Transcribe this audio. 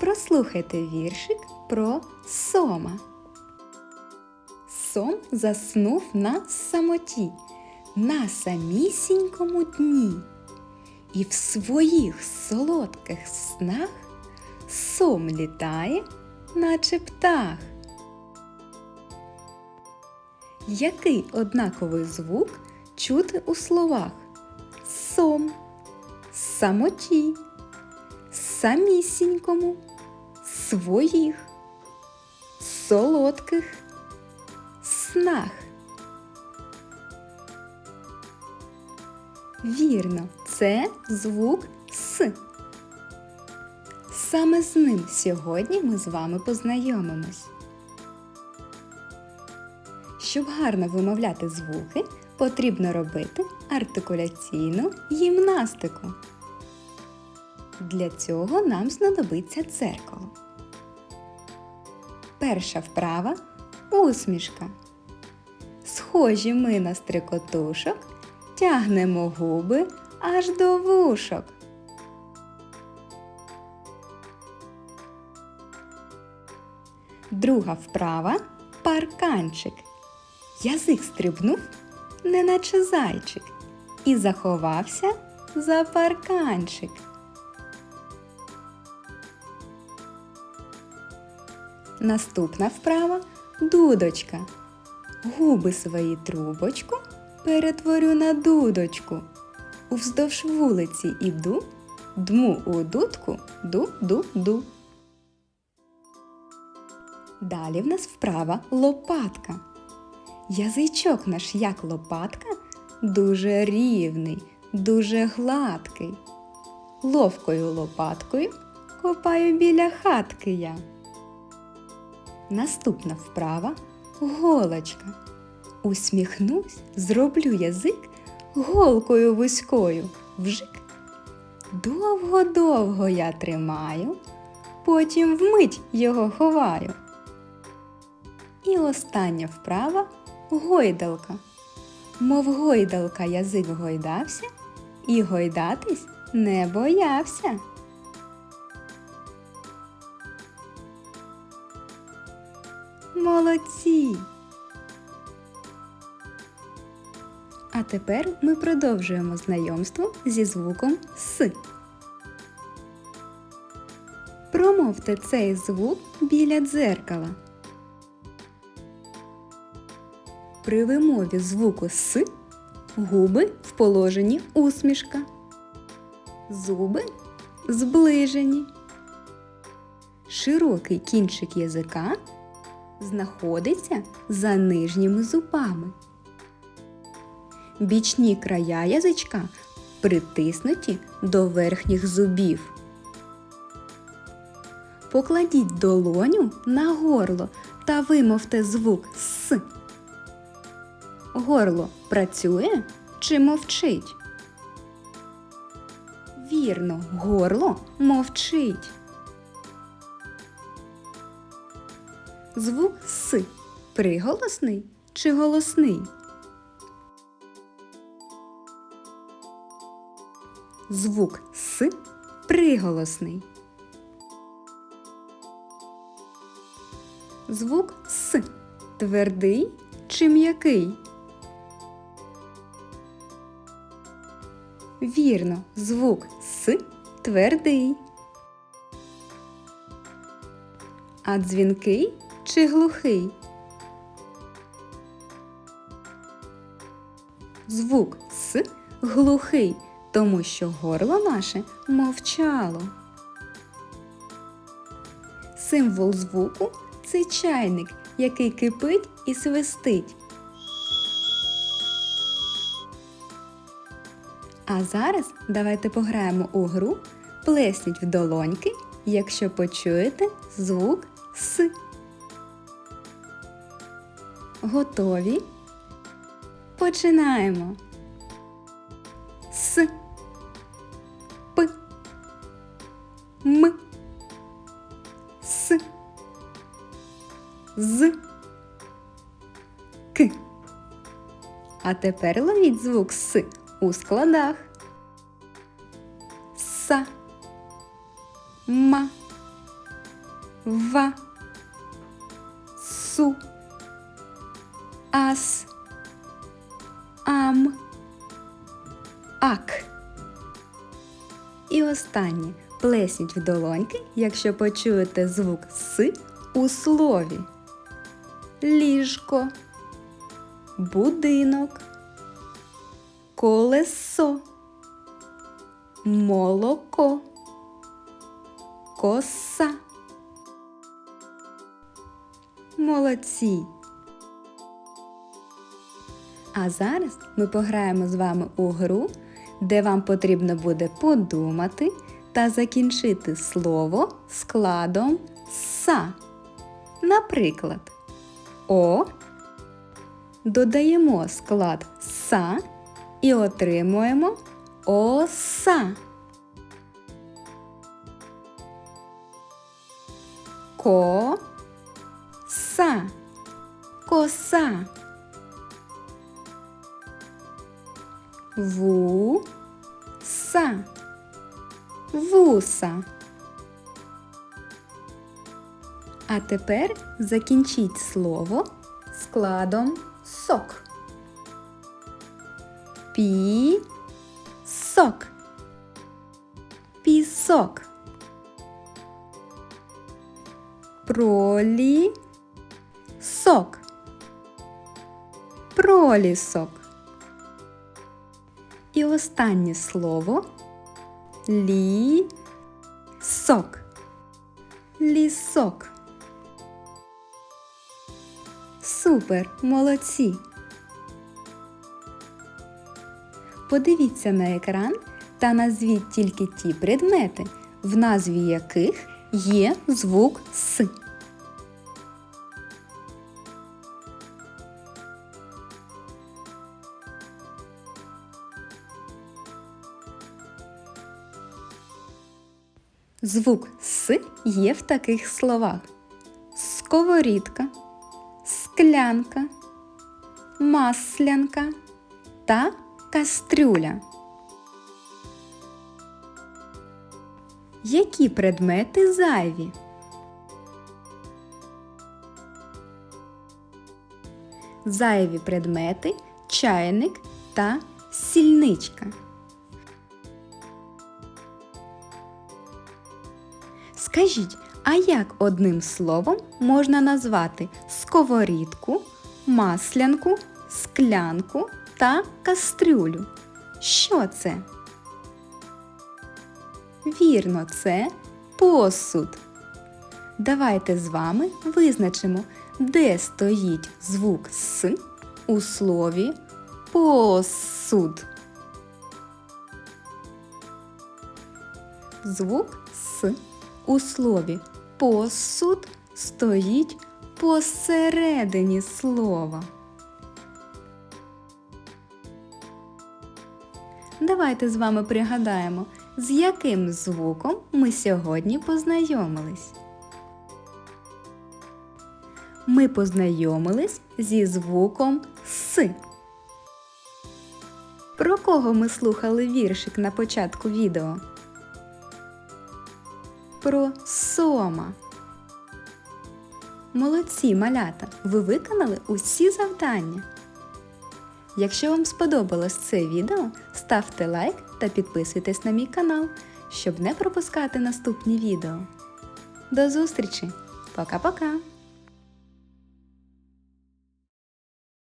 Прослухайте віршик про сома. Сом заснув на самоті, на самісінькому дні. І в своїх солодких снах сом літає, наче птах. Який однаковий звук чути у словах? Сом, самоті, самісінькому, своїх, солодких снах. Вірно, це звук С. Саме з ним сьогодні ми з вами познайомимось. Щоб гарно вимовляти звуки, потрібно робити артикуляційну гімнастику. Для цього нам знадобиться дзеркало. Перша вправа усмішка. Схожі ми на стрикотушок, тягнемо губи аж до вушок. Друга вправа парканчик. Язик стрибнув, неначе зайчик, і заховався за парканчик. Наступна вправа дудочка. Губи свої трубочку перетворю на дудочку. Уздовж вулиці іду, дму у дудку, ду-ду-ду. Далі в нас вправа лопатка. Язичок наш, як лопатка, дуже рівний, дуже гладкий. Ловкою лопаткою копаю біля хатки я. Наступна вправа голочка. Усміхнусь, зроблю язик голкою вузькою. Вжик. Довго-довго я тримаю, потім вмить його ховаю. І остання вправа гойдалка. Мов гойдалка язик гойдався і гойдатись не боявся. Молодці! А тепер ми продовжуємо знайомство зі звуком С. Промовте цей звук біля дзеркала. При вимові звуку С губи в положенні усмішка. Зуби зближені. Широкий кінчик язика знаходиться за нижніми зубами. Бічні края язичка притиснуті до верхніх зубів. Покладіть долоню на горло та вимовте звук С. Горло працює чи мовчить? Вірно, горло мовчить. Звук С приголосний чи голосний? Звук С приголосний. Звук С твердий чи м'який? Вірно, звук С твердий. А дзвінкий чи глухий? Звук С глухий, тому що горло наше мовчало. Символ звуку це чайник, який кипить і свистить. А зараз давайте пограємо у гру Плесніть в долоньки, якщо почуєте звук С. Готові? Починаємо. С. П. М. С. З. К. А тепер ловіть звук С у складах. Са. Ма. ва, су, ас, ам, ак. І останнє. Плесніть в долоньки, якщо почуєте звук С у слові. Ліжко, будинок, колесо, молоко, коса. Молодці! А зараз ми пограємо з вами у гру, де вам потрібно буде подумати та закінчити слово складом са. Наприклад, О додаємо склад са і отримуємо оса. Ко са. Коса. Ву са. Вуса. А тепер закінчіть слово складом сок. Пі сок. Пісок. Пролі сок. Пролісок. І останнє слово лі сок. Лісок. Супер, молодці. Подивіться на екран та назвіть тільки ті предмети, в назві яких є звук С. Звук С є в таких словах: сковорідка, склянка, маслянка та кастрюля. Які предмети зайві? Зайві предмети чайник та сільничка. Скажіть, а як одним словом можна назвати сковорідку, маслянку, склянку та кастрюлю? Що це? Вірно, це посуд. Давайте з вами визначимо, де стоїть звук С у слові посуд. Звук С у слові посуд стоїть посередині слова. Давайте з вами пригадаємо, з яким звуком ми сьогодні познайомились. Ми познайомились зі звуком С. Про кого ми слухали віршик на початку відео? Про сома. Молодці малята! Ви виконали усі завдання. Якщо вам сподобалось це відео, ставте лайк та підписуйтесь на мій канал, щоб не пропускати наступні відео. До зустрічі! Пока-пока!